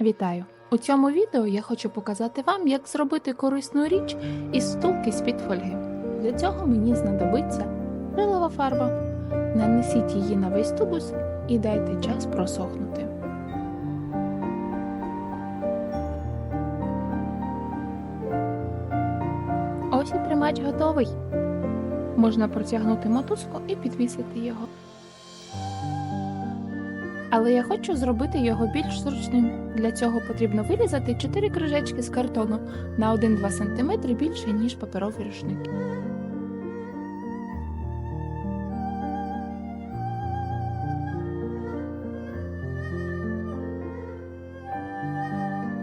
Вітаю! У цьому відео я хочу показати вам, як зробити корисну річ із стулки з-під фольги. Для цього мені знадобиться акрилова фарба. Нанесіть її на весь тубус і дайте час просохнути. Ось і тримач готовий. Можна протягнути мотузку і підвісити його. Але я хочу зробити його більш зручним. Для цього потрібно вирізати 4 кружечки з картону на 1-2 см більше, ніж паперовий рушник.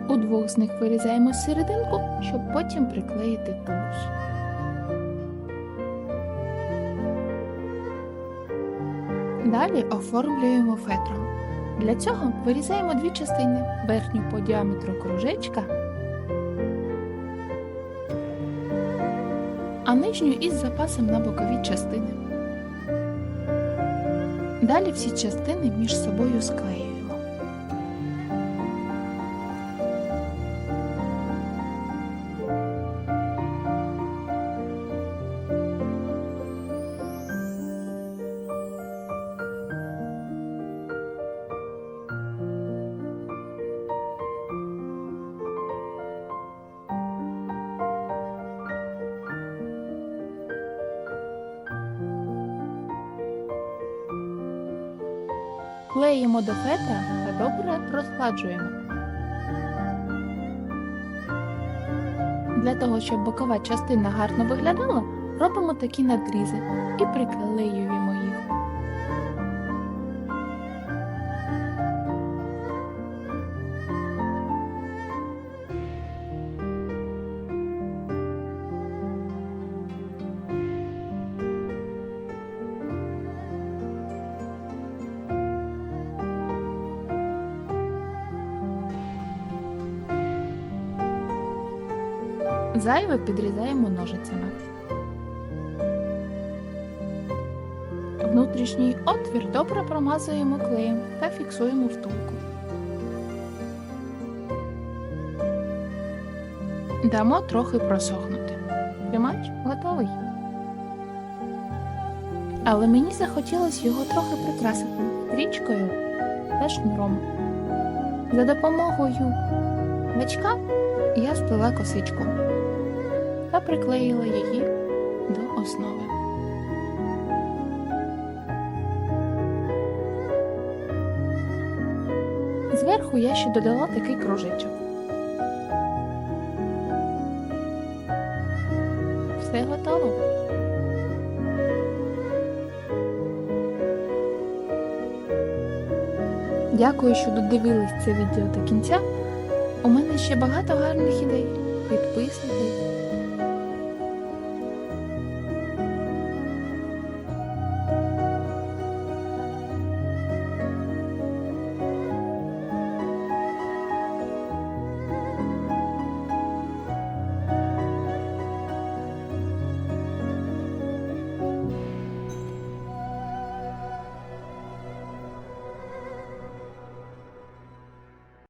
У двох з них вирізаємо серединку, щоб потім приклеїти тубус. Далі оформлюємо фетром. Для цього вирізаємо дві частини: верхню по діаметру кружечка, а нижню із запасом на бокові частини. Далі всі частини між собою склеюємо. Клеїмо до фета та добре розгладжуємо. Для того, щоб бокова частина гарно виглядала, робимо такі надрізи і приклеюємо Зайве підрізаємо ножицями. Внутрішній отвір добре промазуємо клеєм та фіксуємо втулку. Дамо трохи просохнути. Тримач готовий. Але мені захотілося його трохи прикрасити стрічкою та шнуром. За допомогою гачка я сплела косичку та приклеїла її до основи. Зверху я ще додала такий кружечок. Все готово. Дякую, що додивились це відео до кінця. У мене ще багато гарних ідей. Підписуйтесь,